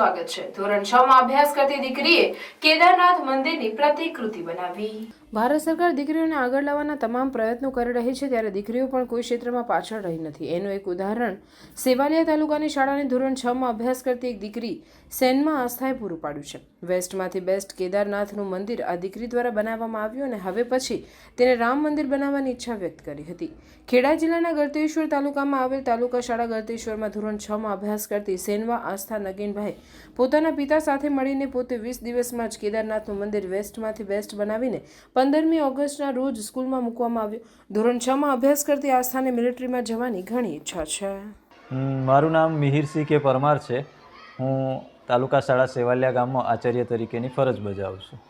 સ્વાગત છે. ધોરણ છ માં અભ્યાસ કરતી દીકરીએ કેદારનાથ મંદિરની પ્રતિકૃતિ બનાવી. ભારત સરકાર દીકરીઓને આગળ લાવવાના તમામ પ્રયત્નો કરી રહી છે ત્યારે દીકરીઓ પણ કોઈ ક્ષેત્રમાં પાછળ રહી નથી. એનું એક ઉદાહરણ, સેવાલિયા તાલુકાની શાળાની ધોરણ છ માં અભ્યાસ કરતી એક દીકરી સેનમાં આસ્થાએ પૂરું પાડ્યું છે. વેસ્ટમાંથી બેસ્ટ કેદારનાથનું મંદિર આ દીકરી દ્વારા બનાવવામાં આવ્યું અને હવે પછી તેને રામ મંદિર બનાવવાની ઈચ્છા વ્યક્ત કરી હતી. ખેડા જિલ્લાના ગળતેશ્વર તાલુકામાં આવેલ તાલુકા શાળા ગળતેશ્વરમાં ધોરણ છ માં અભ્યાસ કરતી સેનવા આસ્થા નગીનભાઈ પોતાના પિતા સાથે મળીને પોતે વીસ દિવસમાં જ કેદારનાથનું મંદિર વેસ્ટમાંથી બેસ્ટ બનાવીને પંદરમી ઓગસ્ટના રોજ સ્કૂલમાં મૂકવામાં આવ્યો. ધોરણ છ માં અભ્યાસ કરતી આસ્થાને મિલિટરીમાં જવાની ઘણી ઈચ્છા છે. મારું નામ મિહિરસિંહ કે પરમાર છે. હું તાલુકા શાળા સેવાલિયા ગામમાં આચાર્ય તરીકેની ફરજ બજાવું છું.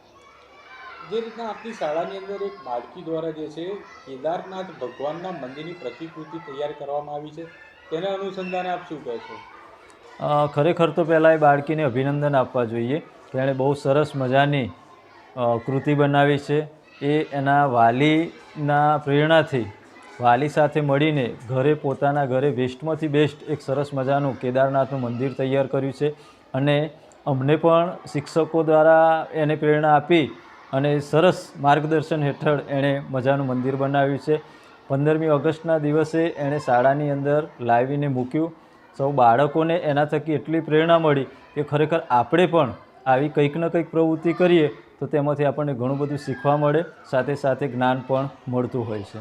જે રીતના આપણી શાળાની અંદર એક બાળકી દ્વારા જે છે કેદારનાથ ભગવાનના મંદિરની પ્રતિકૃતિ તૈયાર કરવામાં આવી છે. તેના અનુસંધાને આપ શું કહેશો ખરેખર તો પહેલાં એ બાળકીને અભિનંદન આપવા જોઈએ. તેણે બહુ સરસ મજાની કૃતિ બનાવી છે. એ એના વાલીના પ્રેરણાથી વાલી સાથે મળીને ઘરે પોતાના ઘરે વેસ્ટમાંથી બેસ્ટ એક સરસ મજાનું કેદારનાથનું મંદિર તૈયાર કર્યું છે અને અમને પણ શિક્ષકો દ્વારા એને પ્રેરણા આપી અને સરસ માર્ગદર્શન હેઠળ એણે મજાનું મંદિર બનાવ્યું છે. પંદરમી ઓગસ્ટના દિવસે એણે શાળાની અંદર લાવીને મૂક્યું. સૌ બાળકોને એના થકી એટલી પ્રેરણા મળી કે ખરેખર આપણે પણ આવી કંઈક ને કંઈક પ્રવૃત્તિ કરીએ તો તેમાંથી આપણને ઘણું બધું શીખવા મળે, સાથે સાથે જ્ઞાન પણ મળતું હોય છે.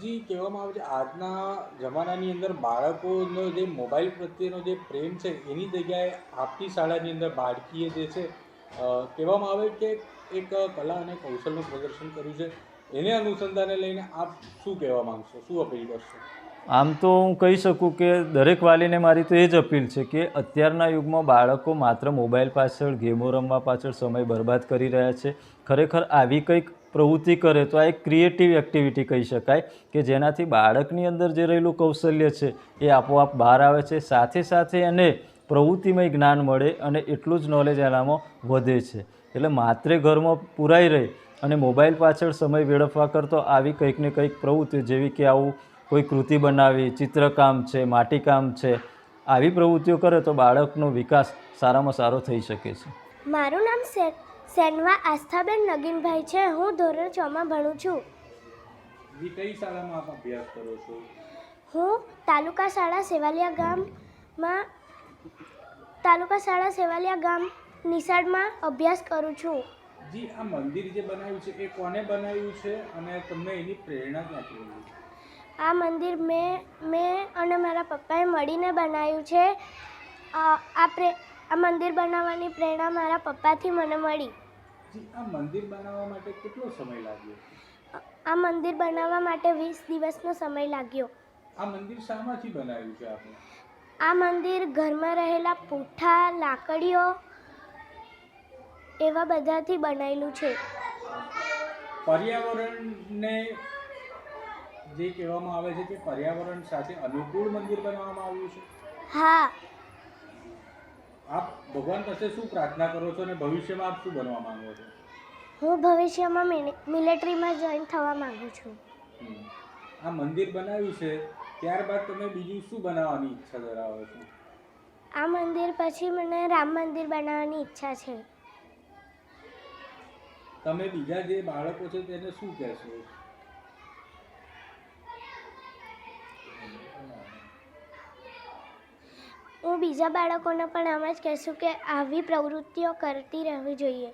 જી, કહેવામાં આવે છે આજના જમાનાની અંદર બાળકોનો જે મોબાઈલ પ્રત્યેનો જે પ્રેમ છે, એની જગ્યાએ આપતી શાળાની અંદર બાળકીએ જે છે કહેવામાં આવે કે એક કલા અને કૌશલનું પ્રદર્શન કર્યું છે. એને અનુસંધાને લઈને આપ શું કહેવા માગશો? શું અપીલ કરશો? આમ તો હું કહી શકું કે દરેક વાલીને મારી તો એ જ અપીલ છે કે અત્યારના યુગમાં બાળકો માત્ર મોબાઈલ પાછળ, ગેમો રમવા પાછળ સમય બરબાદ કરી રહ્યા છે. ખરેખર આવી કંઈક પ્રવૃત્તિ કરે તો આ એક ક્રિએટિવ એક્ટિવિટી કહી શકાય કે જેનાથી બાળકની અંદર જે રહેલું કૌશલ્ય છે એ આપોઆપ બહાર આવે છે. સાથે સાથે એને પ્રવૃત્તિમય જ્ઞાન મળે અને એટલું જ નોલેજ એનામાં વધે છે. એટલે માત્ર ઘરમાં પુરાઈ રહે અને મોબાઈલ પાછળ સમય વેડફવા કરતો આવી કંઈક ને કંઈક પ્રવૃત્તિ જેવી કે આવું કોઈ કૃતિ બનાવી ચિત્રકામ છે માટીકામ છે આવી પ્રવૃત્તિઓ કરે તો બાળકનો વિકાસ સારામાં સારો થઈ શકે છે. મારું નામ સેનવા આસ્થાબેન નગીનભાઈ છે. હું ધોરણ છમાં ભણું છું. કઈ શાળામાં આપ અભ્યાસ કરો છો? હું તાલુકા શાળા સેવાલિયા ગામમાં તાલુકા શાળા સેવાલિયા ગામ નિશાળમાં અભ્યાસ કરું છું. જી આ મંદિર જે બનાવ્યું છે એ કોને બનાવ્યું છે અને તમને એની પ્રેરણા ક્યાંથી મળી? આ મંદિર મેં મેં અને મારા પપ્પાએ મળીને બનાવ્યું છે. આ પ્રે આ મંદિર બનાવવાની પ્રેરણા મારા પપ્પાથી મને મળી. આ મંદિર બનાવવા માટે કેટલો સમય લાગ્યો? આ મંદિર બનાવવા માટે વીસ દિવસનો સમય લાગ્યો. આ મંદિર શામાંથી બનાવ્યું છે આપણે? આ મંદિર ઘરમાં રહેલા પૂઠા લાકડીઓ એવા બધાથી બનાવેલું છે. પર્યાવરણને જે કહેવામાં આવે છે કે પર્યાવરણ સાથે અનુકૂળ મંદિર બનાવવામાં આવ્યું છે. હા. આપ ભગવાન પાસે શું પ્રાર્થના કરો છો અને ભવિષ્યમાં આપ શું બનવા માંગો છો? હું ભવિષ્યમાં મિલિ- મિલિટરીમાં જોઈન થવા માંગુ છું. આ મંદિર બનાવ્યું છે ત્યારબાદ તમે બીજું શું બનાવવાની ઈચ્છા ધરાવો છો? આ મંદિર પછી મને રામ મંદિર બનાવવાની ઈચ્છા છે. તમે બીજા જે બાળકો છે તેને શું કહેશો? હું બીજા બાળકોને પણ આમ જ કહેશું કે આવી પ્રવૃત્તિઓ કરતી રહેવી જોઈએ.